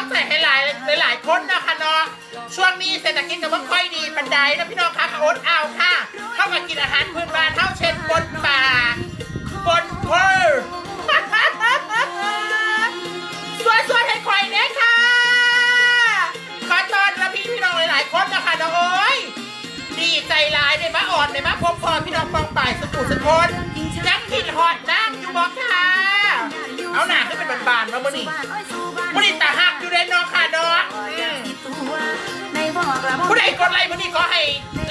แล้วก็เป็นกำลังใจให้หลายหลายๆคนนะคะเนาะช่วงนี้เศรษฐกิจก็ไม่ค่อยดีปันไดนะพี่น้องคะอดเอาค่ะ เข้ามากินอาหารพื้นบ้านเท่าเช่นบนป่าบนเพอสวยสวยๆให้ควายเนี่ยค่ะขอต้อนรับพี่พี่น้องหลายๆคนนะคะน้องเอ้ยดีใจหลายได้มาอ่อนได้มาพบพอพี่น้องฟองป่ายสกุลสกลยังกินหอดนั่งอยู่บอกค่ะ เอาหนาขึ้นเป็นบานๆมาเมื่อนี้มื่อนี้ตาหักอยู่เลยเนาะค่ะเนาะอืมผู้ใดกดไลค์มื่อนี้ก็ให้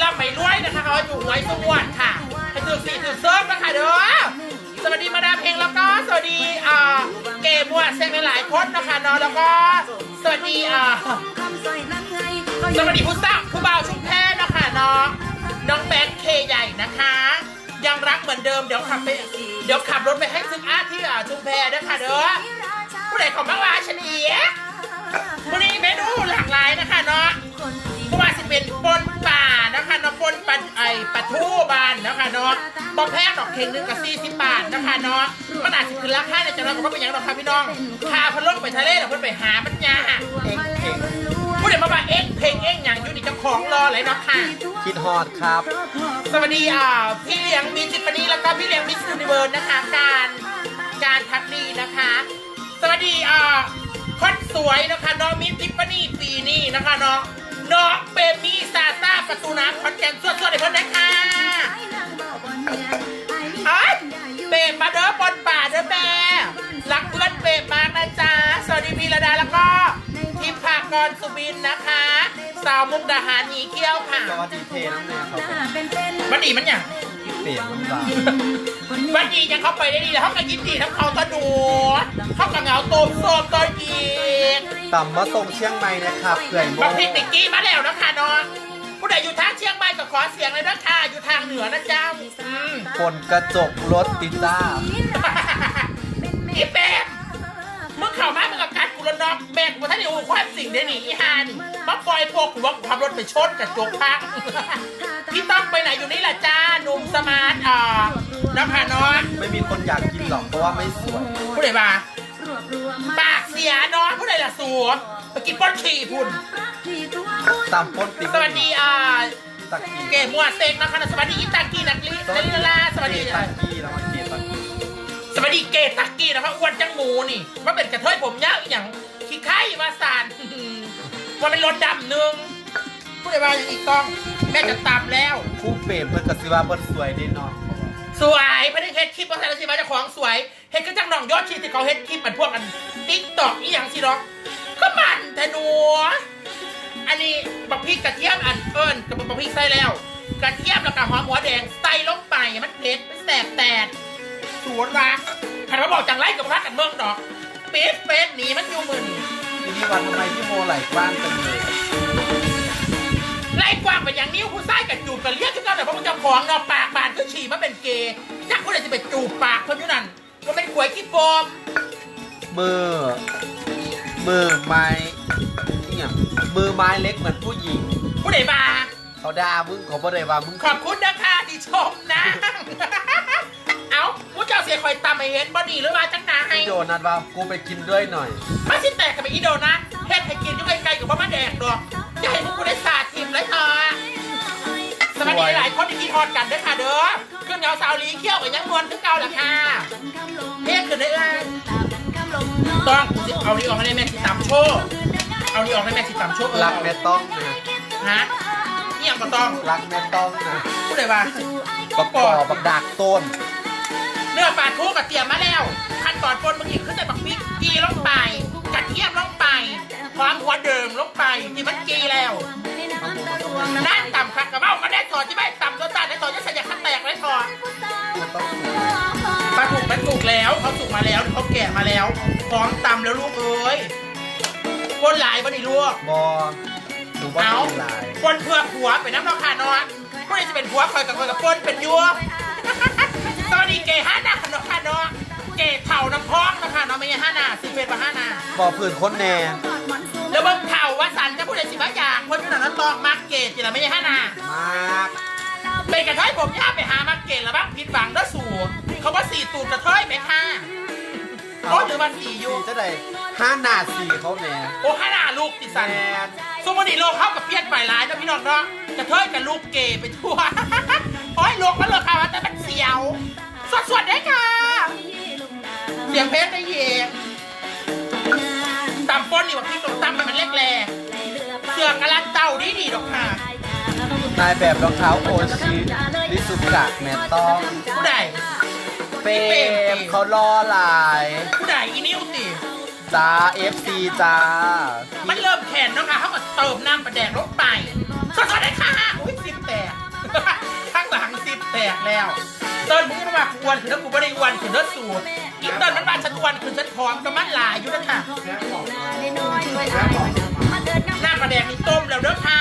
ร่ำไม่รวยนะคะเขาอยู่ไว้สวรรค์ค่ะให้ถือสีถือเซิร์ฟนะคะเด้อสวัสดีมาดามเพลงแล้วก็สวัสดีอ่าเกมวัวเซ็งหลายๆคนนะคะเนาะแล้วก็สวัสดีอ่าสวัสดีผู้สร้างผู้บ่าวชุมแพนะคะเนาะน้องแบงค์เคใหญ่นะคะ ยังรักเหมือนเดิมเดี๋ยวขับไปเดี๋ยวขับรถไปให้ซึ่งอาที่อ่าชุมแพนะคะเด้อผู้ใดของบ้างวาชนีวันนี้เมนูหลากหลายนะคะเนาะเพราะว่าจะเป็นปนป่านะคะเนาะปนปลาไอปลาทูบานนะคะเนาะบอแพงดอกเข่งหนึ่งกับสี่สิบบาทนะคะเนาะมันอาจจะคือราคาในจังหวัดมันก็เป็นอย่างดอกค่ะพี่น้องพาพันลงไปทะเลเดี๋ยวเพิ่นไปหามันยา เองเองผู้ใดมาบ่าเอ็งเพลงเอ็งอย่างอยู่นี่เจ้าของรอเลยเนาะค่ะ คิดฮอดครับ สวัสดีอ่าพี่เลี้ยงมีจิตปณีแล้วก็พี่เลี้ยงมิสยูนิเวิร์สนะคะ การการพักดีนะคะ สวัสดีอ่าคนสวยนะคะน้องมิสทิปปณีปีนี้นะคะน้องน้องเบมี่ซาซาประตูน้ำคอนแกนสวดสวดๆให้เพิ่นนะคะเอ้ยเบมมาเด้อบนป่าเด้อแม่รักเพื่อนเบมมากนะจ๊ะสวัสดีพีระดาแล้วก็ทิพย์ภา กรสุบินนะคะ สาวมุกดาหารหนีเกี้ยวค่ะจอดีเทน้ำแน่ครับผมมันดีมันอย่างเปลี่ยนน้ำลายวันดียังเข้าไปได้ดีแล้วเขาก็ยินดีทั้งเขาตะหนูเขาก็เหงาโตมโซมตัวอีกต่ำมาส่งเชียงใหม่นะครับเผื่อยโมบางทีติกกี้มาแล้วนะคะน้องผู้ใดอยู่ทางเชียงใหม่ก็ขอเสียงเลยนะคะอยู่ทางเหนือนะเจ้าอืมคนกระจกรถติดจ้าอีแปมมึงเข้ามามึงกับ กัดกูแล้วน้องแม่กูท่านอยู่ความสิ่งได้หนีอีฮานี่มาปล่อยพวกกูว่ากูขับรถไปชนกับจกพักพี่ต้องไปไหนอยู่นี่ล่ะจ้าหนุ่มสมาร์ทอ่าน้ำพาน้องไม่มีคนอยากกินหรอกเพราะว่าไม่สวยผู้ใดมาปากเสียน้องผู้ใดล่ะสัวไปกินป้อนขี่พุ่นตำป้นติ๊กสวัสดีอ่าตะกี้เกมมัวเซกนะคะสวัสดีอิตากีนักลินัลิลาลาสวัสดี สวัสดีเกตักกี้นะคะอ้วนจังหมูนี่ว่าเป็นกระเทยผมยาวอหย่างขี้ไข่มาสานว่าเป็นรถดำหนึ่งผู้ใดว่าอย่างอีกต้อง แม่จะตามแล้ว คู่เปรมเพื่อนกสิว่าเพิ่นสวยแน่นอนสวยไม่ได้เฮ็ดคลิปว่าใส่ละสิมาเจะของสวยเฮ็ดก็จังน้องยอดชีที่เขาเฮ็ดคลิปมันพวกอันติ๊กตอกอีหยังสิเนาะก็มันแต่หนูอันนี้บักพริกกระเทียมอันเอิญกับบักพริกใส่แล้ว กระเทียมแล้วก็หอมหัวแดงใส่ลงไปมันเผ็ดมันแสบแตด สวนว่าขันมาบอกจังไรกับพระกันเมืองดอกเป็ดเป็ดหนีมันอยู่มือนี่ทีนี้วันทำไมพี่โมไหลกว้างจังเลยไล่กว้างไปอย่างนิ้วผู้ชายกับจูบกันเรียกขึ้นกันแต่เพราะมันจะของเนาะปากบานก็ฉี่มาเป็นเกย์จักผู้ใดจะไปจูบปากคนอยู่นั่นก็เป็นขวยขี้โฟมมือมือไม้เนี่ยมือไม้เล็กเหมือนผู้หญิง ผู้ใดมาเขาด่ามึงเขาบ่ได้ว่ามึงขอบคุณนะคะที่ชมนะเอาผู้เจ้าเสียคอยตามไอเห็นบอดีหรือมาจังไหนพี่โดนัทว่ากูไปกินด้วยหน่อย มาสิแตกกับไปอีโดนะเฮ็ดให้กินอยู่ไกลๆกับพ่อมาแดกดอกจะให้พวกกูได้สาดทิมเลยเถอะสวัสดีหลายๆคนที่คิดฮอดกันด้วยค่ะเด้อเครื่องเงาสาวลีเขี้ยวกับยังนวลคือเก่าแหละค่ะเรียกขึ้นได้เลยต้องสิเอาดีออกให้ได้แม่สิตามโชว์เอาดีออกให้แม่สิตามโชว์เออรักแม่ต้องนะฮะนี่ยังก็ต้องรักแม่ต้องนะผู้ใดว่าประกอบบักดากต้น เนื้อปลาทูกับเตรียมมาแล้ว ขั้นตอนปนมึงอีกขึ้นแต่บักพริกกีลงไปกัดเทียมลงไปความหัวเดิมลงไปที่มันกีแล้วนั่นต่ำคักกระเบ้ามาได้ถอดใช่ไหมต่ำตัวตาได้ถอดจะเสียาขั้นแตกได้ถอปลาถูกมันถูกแล้วเขาถูกมาแล้วเขาแก่มาแล้วพร้อมต่ำแล้วลูกเอ้ยคนหลายบันี่ลูกบอถูกเอาคนเพื่อผัวเป็นน้ำนอกขาเนอนคนนี้จะเป็นผัวคอยกับคนกับปนเป็นยัว สวัสดีเกย์ห้าหน้าขนมคานอเกย์เผาน้ำพองนะคะน้องไม่ใช่ห้าหน้าสิเป็นมาห้าหน้าบอผื่นคนแน่แล้วเบิ่งเผาว่าสันจะผู้ใดสิมาอยากคนอยู่หนังนั้นตอกมักเกย์จิละไม่ใช่ห้าหน้ามากเป็นกระเทยผมย่าไปหามักเกย์แล้วบ้างผิดหวังเด้อสู่เขาว่าสี่ตูดกระเทยไหมค่ะโอ้หรือว่าสี่อยูสี่จะได้ห้าหนาสี่เขาแน่โอ้ห้าหน้าลูกติสันแน่สมมติโลกเข้ากับเพี้ยนไปหลายนะพี่น้องเนาะกระเทยกับลูกเกย์ไปทั่วโอ้ยโลกมันเลยค่ะแต่มันเสียว สวดสวดได้ค่ะ เสียงเพชรได้เย่ตำป้นนี่ว่าพี่ตรงตำมันเล็กแรงเสือกกระลันเต่าดีดีๆดอกค่ะนายแบบรองเท้าโอชิลิสุกะแมตต้องผู้ใดเฟรมเขาล่อหลายผู้ใดอีนิ้วติจ้า FC จ้า มันเริ่มแขนแล้วค่ะเขาก็เติมน้ำประแดงลงไปสวดสวดได้ค่ะอุ้ยซิปแตกข้างหลังซิปแตกแล้ว เติ้ลมึงมาอ้วนคือถ้ากูไม่ได้อ้วนคือเลือดสูดอีเติ้ลมันมาฉันอ้วนคือฉันท้องก็มันหลายอยู่นะค่ะหน้าปลาแดงนี่ต้มแล้วเด้อค่ะ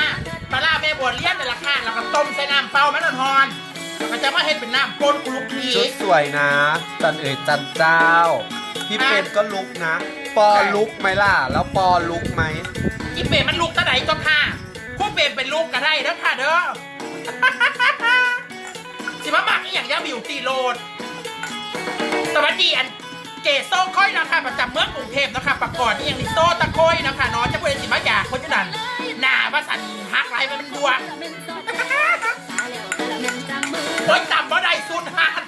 ปลาล่าแม่บัวเลี้ยนเลยล่ะค่ะแล้วก็ต้มใส่น้ำเปล่ามันนอนๆมันจะมาเห็นเป็นน้ำปนกุลุกทีชุดสวยนะ จันเอ๋ยจันเจ้า พี่เป็นก็ลุกนะ ปอลุกไหมล่ะ แล้วปอลุกไหมอีเปรมันลูกตะไหนก็ค่ะผู้เปรเป็นลูกก็ได้เด้อค่ะเด้อ งย่าบิวตีโรดสวัสดีอันเกโซ่ค่อยนะคะประจำเมืองกรุงเทพนะคะประกอบนี่อย่างลิโซ่ตะโค้ยนะคะน้องจะเป็นสิมาอยากคนที่นั่นหน้าว่าสันฮักไรมันดวงโอ๊ยต่ำบ่ได้สุดฮาน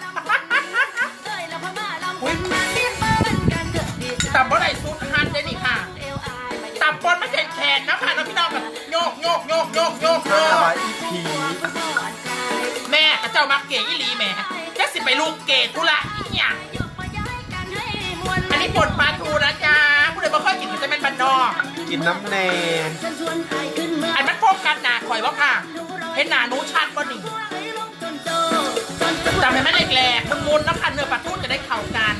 ต่ำบ่ได้สุดฮานได้นี่ค่ะต่ำบนไม่แข็งแขนนะค่ะน้องพี่น้องแบบโยกโยกโยกโยกโยกโยก จ้ามักเก๋ยี่หลีแม่จะสิไปลูกเก๋ทุละอีหยังอันนี้ป่นปลาทูนะจ๊ะผู้ใดบ่เคยกินมันจะเป็นบันนอกกินน้ำแนงอันมันโฟกัสหนาข่อยว่าค่ะเห็นหนาหนูชัดบ่นี่จำให้มันแหลกๆมุนๆแล้วค่ะเนื้อปลาทูจะได้เข้ากัน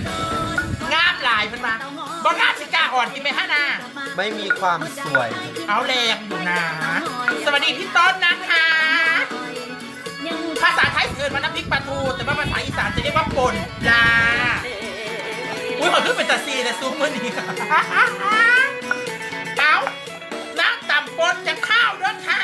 งามหลายมันมาบ่งามสิกล้าอ่อนกินไหมฮะนาไม่มีความสวย เอาแรงอยู่นะ สวัสดีพี่ต้นนะคะ ภาษาไทยเกินมาน้ำพริกปลาทู แต่ว่าภาษาอีสานจะเรียกว่าป่นจ้าอุ้ยขอขึ้นเป็นตาซีแต่ซูมมือนี่เอาน้ำต่ำปนจะข้าวด้วยค่ะ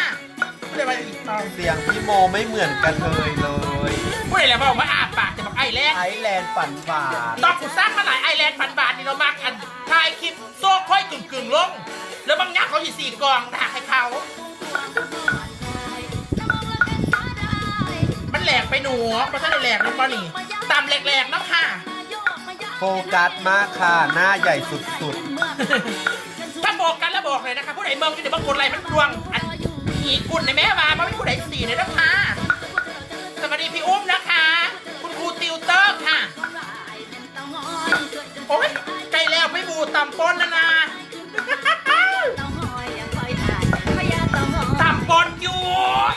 ไม่ได้ไปอีกตอนเสียงพี่โมไม่เหมือนกันเลยเลยผู้ใดแล้วบอกว่าอาปากจะบอกไอ้แรกไอซ์แลนด์ฝันฝาดตอนกูสร้างมาหลายไอแลนด์พันบาทนี่เรามากอันถ่ายคลิปโซ่ค่อยกึ่งกึ่งๆลง แล้วบางอย่างเขาอีกสี่กองด่าให้เขา แหลกไปหนูมันท่านได้แหลกลงมานี่ตามแหลกๆนะค่ะ โฟกัสมากค่ะ หน้าใหญ่สุดถ้าบอกกันแล้วบอกเลยนะคะผู้ใดเมืองที่เดี๋ยวบางคนไรมันดวงอันหีกุ่นในแม่มาเพราะเป็นผู้ใดสี่เลยนะคะสวัสดีพี่อุ้มนะคะ คุณครูติวเตอร์ค่ะ โอ๊ยใกล้แล้วไม่บูตำปนนะนะตำปนอยู่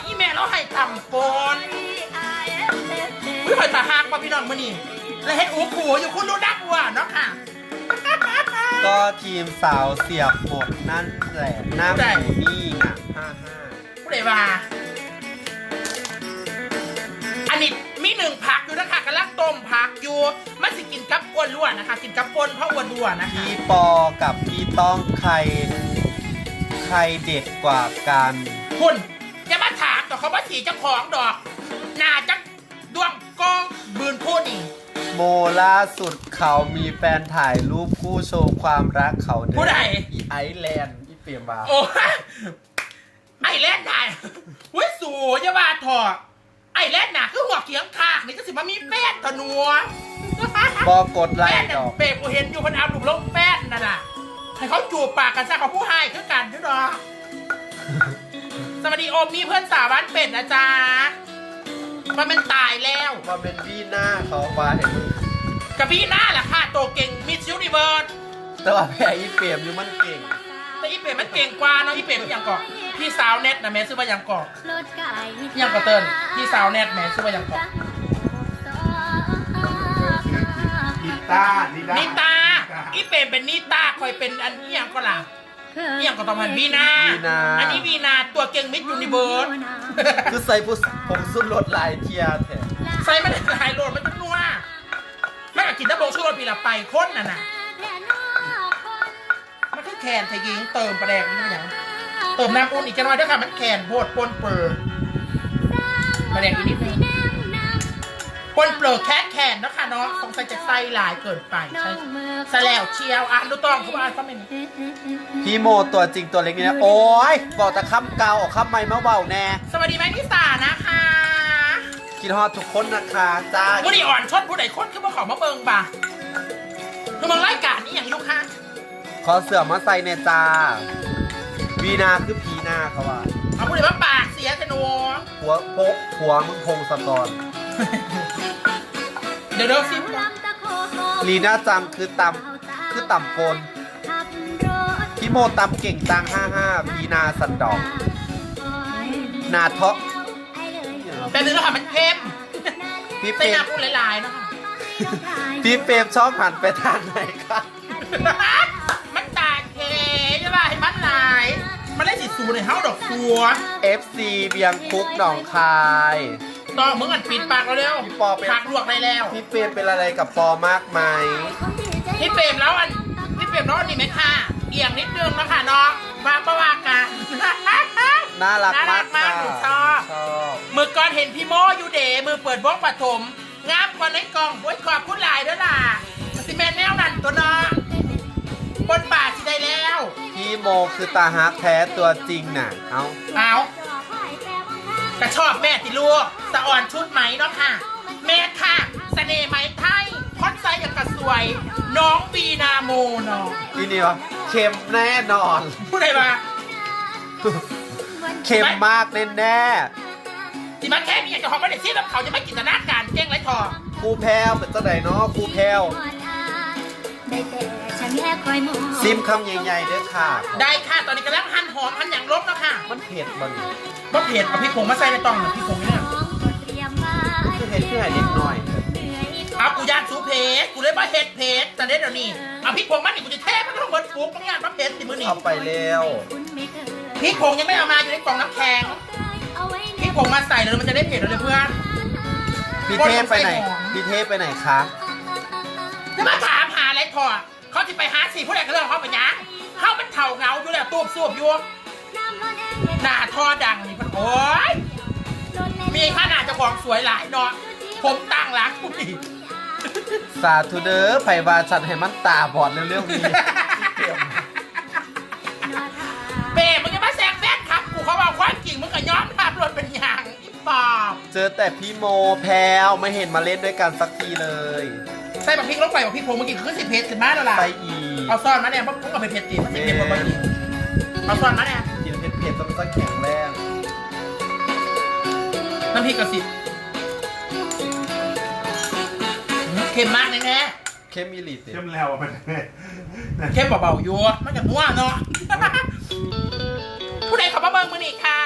อีแม่เราให้ต องมานี่แล้วเห็นอูขู่อยู่คุณรู้นักว่าเนาะค่ะๆก็ทีมสาวเสียบหมดนั่นแหละหน้าหมูนี่อะห้าห้าผู้ใดว่าอันนี้มีหนึ่งผักอยู่นะคะกำลังต้มผักอยู่มันสิกินกับอ้วนล้วนนะคะ กินกับปนเพราะอ้วนล้วนนะคะ พี่ปอกับพี่ต้องใคร ใครเด็ดกว่ากัน คุณอย่ามาถามต่อเขาว่าสีเจ้าของดอกหนาจักดวง กองบืนพูดนี่โมล่าสุดเขามีแฟนถ่ายรูปคู่โชว์ความรักเขาเด้ผู้ใด อีไอซ์แลนด์อีเปียมาโอ้ยไอ้แรดได้เว้ยสูอยาว่าถอดไอ้แรดน่ะคือหัวเขียงคากนี่ก็สิมามีแป้นตะนัวบอกดไลแป้นค์น่ะดอกเปรกกูเห็นอยู่คนเอาหลุมลงแป้นนั่นน่ะให้เขาจูบปากกันซะเขาผู้ให้คือกันทุกดอกสวัสดีโอมนี่เพื่อนสาวบ้านเป็ดนะจ๊ะ มันเป็นตายแล้ว มาเป็นพี่หน้าเขามาเห็นกับพี่หน้าแหละค่ะโตเก่งมิสยูนิเวิร์สแต่ว่าแพ้อีเปียมอยู่มันเก่ง แต่อีเป๋มันเก่งกว่าเนาะอีเป๋มันยังก่อนพี่สาวเน็ตนะแม่ซื้อมายังก่อนยัยังงกกระระเติเตินนพี่พี่สาสาววเน็เน็ตตแหม่แม่ซื้อมายังก่อนนิตานินิตาอีเปรมเป็นนิต้าคอยเป็นอันนี้ยังก็ล่ะ นี่ยังก็ต้องมันวีนาวีนา อันนี้วีนาตัวเก่งมิดยูนิเวิร์สคือใส่ผู้ผมสุดรถหลายเทียร์แท้ใส่มันหายโหลดมันจะนัวไม่อยากกินน้ำโบชูรสปีละไปค้นน่ะนะมันคือแคนไทยยิงเติมประแดงนี่มันอย่างเติมน้ำอุ่นอีกจะน้อยด้วยค่ะมันแคนโบดปนเปอร์ประแดงอีกนิดนึง ปนเปลือกแค่แคนนะคะเนาะสงสัยจะใส่หลายเกินไปใช่ใส่แล้วเชียวอ่านดูต้องเขาว่าเขาเป็นพี่โมตัวจริงตัวเล็กนี่นะโอ้ยบอกแต่คำเกาออกคำไม่มาเบาแน่ สวัสดีแม่นิสานะคะคิดฮอดทุกคนนะคะจ้าผู้ดีอ่อนชดผู้ใดคนคือมาขอมาเบิงบ่ะคือมึงไล่การนี่อย่างลูกค้าขอเสือมาใส่เนจ้าวีนาคือผีหน้าเขาว่าเอาผู้ใดมาปากเสียจะนัวหัวโปกหัวมึงพงศกร เดี๋ยวเดี๋ยวซิลีน่าจังคือต่ำคือต่ำโกนพี่โมตำเก่งตัง55พีนาสันดอก นาเทาะแต่เดี๋ยวนะคะมันเค็มพี่เปใส่รมน้ำพูดหลายๆนะคะพี่เปรมชอบหันไปทางไหนคะมันตาเคใช่ป่ะเห็นมันหลาย มันได้สิสูในเฮาดอกฟัว FC เบียงคุกหนองคาย ต่อมึงอันปิดปากเราเร็วพี่ปอเป็น ปากลวกได้แล้ว พี่เปรมเป็นอะไรกับปอมากไหมพี่เปรมแล้วอันพี่เปรมแล้วอันนี้ไหมค่ะเอียงนิดนึงนะคะน้องมาประวากันน่ารักน่ารัมากกมากค่ะหนูชอบชอบมือก่อนเห็นพี่โมอยู่เดมือเปิดวงปฐมงามกว่าในกล่องบวยขอบคุณหลายเด้วยล่ะสิแมนแนวนั่นตัวเนาะบนป่าสิได้แล้ว พี่โมคือตาฮักแท้ตัวจริงน่ะ เอาเอา กระชอบแม่ติลูกสะอ่อนชุดไหมเนาะค่ะ แม่ค่ะสเสน่ห์ไหมไทยคอนไซอย่างกระสวย น้องบีนาโมเนาะที่นี่วะเค็มแน่นอนผู้ใดมาเค็มมากแน่สิมาแค่นี้อยากจะขอประเด็นที่แบบเขาจะไม่กินตนาการเก้งไรทองๆครูแพรวเป็นจังไหนเนาะครูแพรวได้แต่ฉัน แค่คอยมองซิมคำใหญ่ๆเด้อค่ะ ได้ค่ะ ตอนนี้กำลังหั่นหอมหั่นอย่างลบแล้วค่ะมันเผ็ดมันบ่เผ็ดเอาพริกผงมาใส่ในตองหน่อยพริกผงเนี่ยคือเผ็ดเพื่อให้เล็กน้อย เอากูย่านสูเพชรกูเลยมาเฮ็ดเพชรแต่เด็ดเดี๋ยวนี้เอาพริกผงมันนี่กูจะเทมันต้องเบิดฟุกต้องย่านมาเพชรสิมือนี่เอาไปแล้วพริกผงยังไม่เอามาอยู่ในกล่องน้ำแข็งพริกผงมาใส่เลยมันจะได้เผ็ดเลยเพื่อนพี่เทพไปไหนพี่เทพไปไหนคะจะมาถามหาอะไรพอ เขาจะไปหาสีผู้ใดก็เรื่องเขาไปยังเขามันเถ่าเงาอยู่แล้วตูบสูบอยู่หน้าท่อดังนี่มันโอ๊ยมีข้าหน้าเจะของสวยหลายเนาะผมตั้งรักผู้ดีสาธุเด้อไผวาฉันให้มันตาบอดเร็วๆนี้เป้มึงจะมาแซงแซงครับกูเขาบอกความจริงมึงก็ย้อมภาพรถเป็นอย่างอีปอบเจอแต่พี่โมแพรวไม่เห็นมาเล่นด้วยกันสักทีเลยใส่บักพริกลงไปบักพริกผงเมื่อกี้คือสิเพชรขึ้นมาแล้วล่ะไปอีกเอาซ่อนมาเนี่ยเพราะผมกับไปเพชรตีมันสิเพชรกว่าเมื่อกี้เอาซ่อนมาเนี่ยกินเผ็ดๆต้องสักแข็งแรงน้ำพริกกระสิบเค็มมากแน่เข้มอีหลีสิเข้มแล้วอะมันๆเค็มเบาๆอยู่มันจะนัวเนาะ ผู้ใดเขับมาเบิ้งมือนี่ค่ะ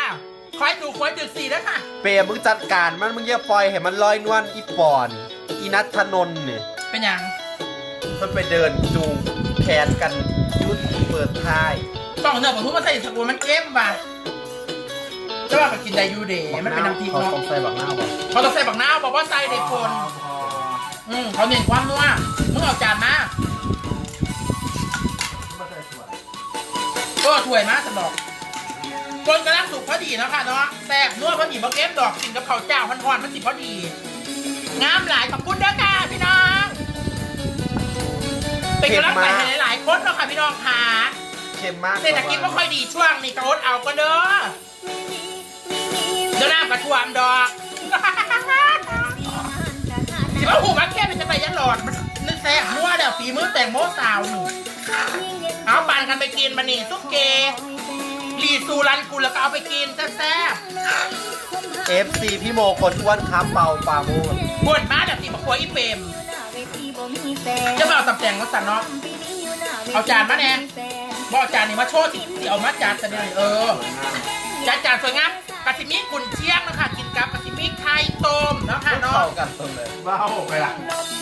คอยถูกคอยจุดสี่แล้วค่ะ เปรมมึงจัดการมันมึงอย่าปล่อยให้มันลอยนวลอีปอน อีนัทธนนท์เนี่ย เป็นอย่างมันไปเดินจูงแขนกันยุดเปิดท้ายต้องเนื้อผมทุกมาใส่สกุลมันเค็มว่ะจะว่าก็กินได้อยูเดย์มันเป็นน้ำพริกเขาเนาะต้องใส่บักหน้าบอกเขาต้องใส่บักนาวบอกว่าใส่เด็กคน อืมเขาเน้นความนัวมึงเอาจานมาก็ถ้วยมาสนอกคนกำลังสุกพอดีเนาะค่ะเนาะแซ่บนัวพอดีบักเก็บดอกกินกับข้าวเจ้าพันๆมันสิพอดี งามหลายขอบคุณเด้อค่ะพี่น้อง เป็นกำลังใจให้หลายๆคนเนาะค่ะพี่น้องค่ะเค็มมากเศรษฐกิจไม่ค่อยดีช่วงนี้กระอดเอาก็เด้อเดี๋ยวน้ำกระท่วมดอกสิว่าหูมักแค่เป็นจะไปยันหลอดมันนึกแซ่บนัวเดี๋ยวฝีมือแต่งโมสาวนี่เอาปานกันไปกินมานี่ซุปเกรีซูรันกุลแล้วก็เอาไปกินแซ่บเอฟซีพี่โมคนอ้วนครับเบาปาโมดๆบวดมาแบบนี้มาครัวอีเปรม จะมาเอาตับแตงมาสั่นเนาะเอาจานมาแน่บอกเอาจานนี่มาโชว์สิสิเอามาจานแสดงเออจานจานสวยงามกะทิมิกุนเชียงนะคะกินกับกะทิมิไข่ต้มเนาะค่ะเข้าเนาะกันตรงเลยบ้าไปละ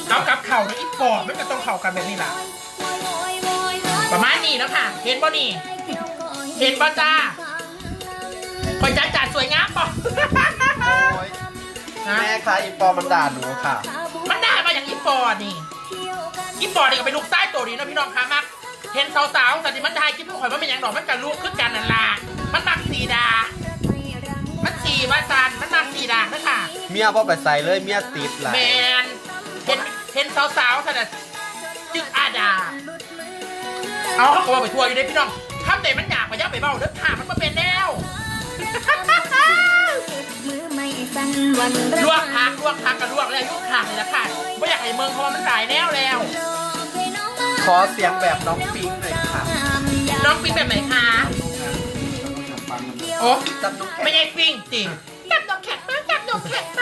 เอากับเข่าในอีปอบมันก็ต้องเข่ากันแบบนี้ล่ะประมาณนี้แล้วค่ะเห็นบ่นี่เห็นบ่จ้าคอยจัดจัดสวยงามป่ะโอ้ยแม่คะอีปอมันด่าหนูค่ะ มันได้มาอย่างอีปอนี่ อีปอนี่ก็เป็นลูกไส้ตัวนี้นะพี่น้องค่ะมัก เห็นสาวๆสันติมันไทยคิดว่าข่อยว่าเป็นอย่างดอกมันกับลูกขึ้นกันนั่นล่ะมันมักสีดา มันสีมาซันมันมักสีดาเด้อค่ะ เมียพ่อไปใส่เลยเมียติดหลายแมนเห็นเห็นสาวๆสันน่ะจึกอาดา เอาเขาก็ว่าไปทัวร์อยู่ในพี่น้องคำเด็มันอยากไปย่าไปเบ้าเด้อค่ะมันมาเป็นแนวลวกผักลวกผักกับลวกแล้วยุกขาดเลยละค่ะไม่อยากให้เมืองเพราะว่ามันหลายแนวแล้ว ขอเสียงแบบน้องปิงหน่อยค่ะน้องปิ๊งแบบไหนคะโอ้จับน้องแขไม่กใช่ปิ๊งจริงจับนมแข็งปังจับนมแข็งปัง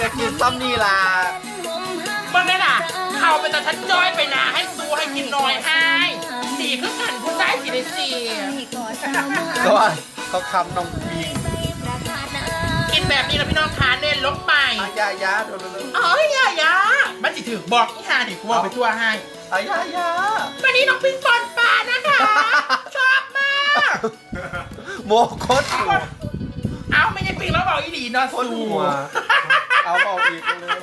จะกินซ้ำนี่ล่ะมันไงล่ะ เข่าเป็นแต่ฉันจ้อยไปนะให้ซูให้กินน้อยให้ดีขึ้นกันผู้ชายสีได้สี่ก็ว่าเขาคำน้องปิงกินแบบนี้แล้วพี่น้องขาเน้นลงไปอายายาดูดูดูอ๋อยายามันจะถือบอกนี่ฮาดิกูเอาไปทั่วให้อายายาวันนี้น้องปิงปอนปลานะคะ ชอบมากโมโคตรหัวเอาไม่ใช่ปิงแล้วบอกอีดีเนอะโคสูตรหัว เอาเบาอีกเร็ว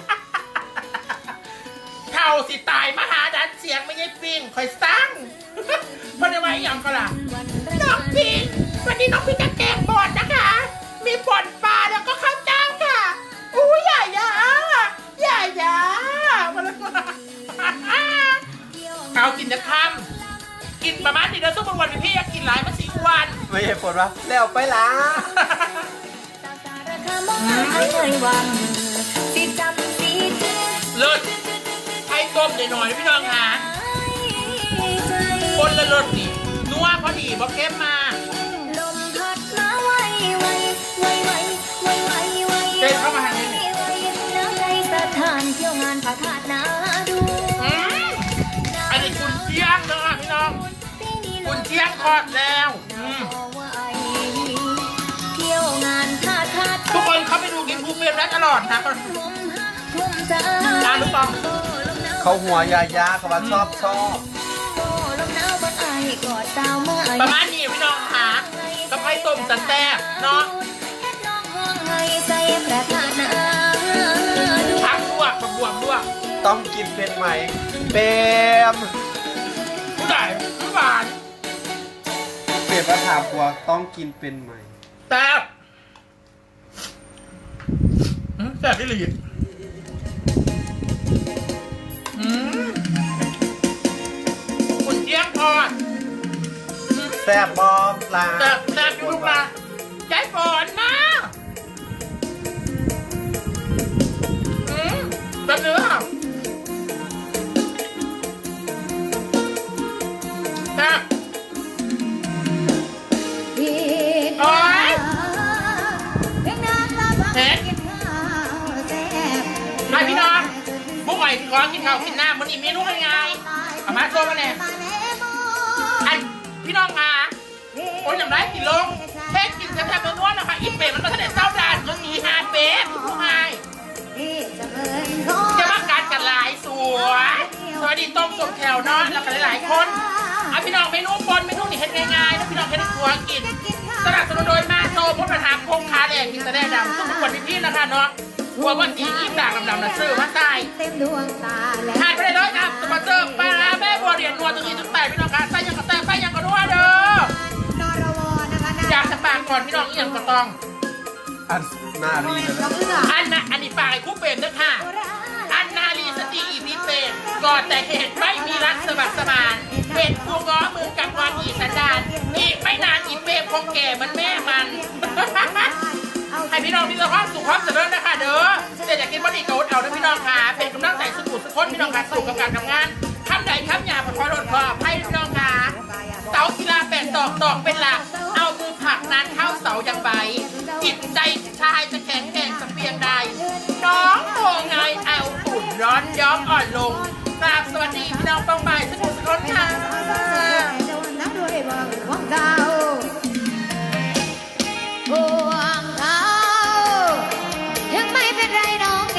เท่าสิตายมหาดันเสียงไม่ใช่ปิงคอยสร้างเพราะในวันอย่างก็ล่ะน้องปิงวันนี้น้องปิงจะแกงบอลนะคะ มีบอลปลาแล้วก็ข้าวเจ้าค่ะอู้ใหญ่ยาใหญ่ยามาแล้วเอากินจะทำกินประมาณนี้แล้วทุกวันวันพี่อยากกินหลายมาสี่วันไม่ใช่ผลวะแล้วไปละเมหน่อยๆนะพี่น้องหาคนละเลิศนี่นัวพอดีบอกเข้มมาเดินเข้ามาทางนี้นี่ทานเที่ยวงานพระธาตุนาดูอืมอันนี้คุณเชียงเนอะพี่น้อง คุณเชียงทอดแล้วอืมเที่ยวงานพระธาตุทุกคนเขาไปดูกินภูเก็ตและตลอดนะอ่านรู้เปล่า เขาหัวยายาเขาว่าชอบชอบประมาณนี้พี่น้องค่ะกับไข่ต้มสันแซ่บเนาะพักลวกกับบวมลวกต้องกินเป็นไหมเปมผู้ใดผู้หวานเปรมก็ถามกลัวต้องกินเป็นไหมแซ่บอืมแซ่บที่หลี แซ่บบอมลาแซ่บแซ่บอยู่ลูกนะยายฝนมาอืมแบบเนื้อแซ่บโอ๊ยเห็นนายพี่น้องพวกใหม่ขอกินข้าวกินน้ำมันนี่เมนูยังไงเอามาโซ่มาแน่อั ลงแค่กินจะแทบเป็นนวดนะคะอีเป็ดมันก็แสดงเศร้าดานยังมีฮาเป็ดผู้ไงจะมาการกันหลายสวยสวัสดีต้มส้มแถวเนาะแล้วก็หลายๆคนเอาพี่น้องเมนูบนเมนูนี่เห็นง่ายๆนะพี่น้องแค่ได้ครัวกินสนับสนุนโดยมาโซพุทธธรรมคงคาแดงกินแสดงดำทุกคนพี่ๆนะคะเนาะกลัวว่าอีอีด่างดำๆนะซื้อมาใส่เต็มดวงตาและทานไปเลยครับสปอนเซอร์ปลาร้าแม่บัวเรียนนัวตรงนี้ทุกแต่พี่น้องคะใส่ยังกระแตใส่ยัง นะคะอยากจะปากก่อนพี่น้องเอียงก็ต้องอันนารีนะอันนะอันนี้ปากไอ้คู่เปรมด้วยค่ะอันนาลีสติอีพีเป็นกอดแต่เหตุไม่มีรักสมัครสมานเป็นคู่ง้อมือกับงอนอีสันดานอีกไม่นานอีเปรมคงแก่มันแม่มันให้พี่น้องมีแต่ความสุขความเจริญนะคะเด้อเจจะอยากกินบะหมี่โต๊ดเอานะพี่น้องค่ะเป็นกำลังใจสุขุสุขคนพี่น้องค่ะสู่กับการทำงาน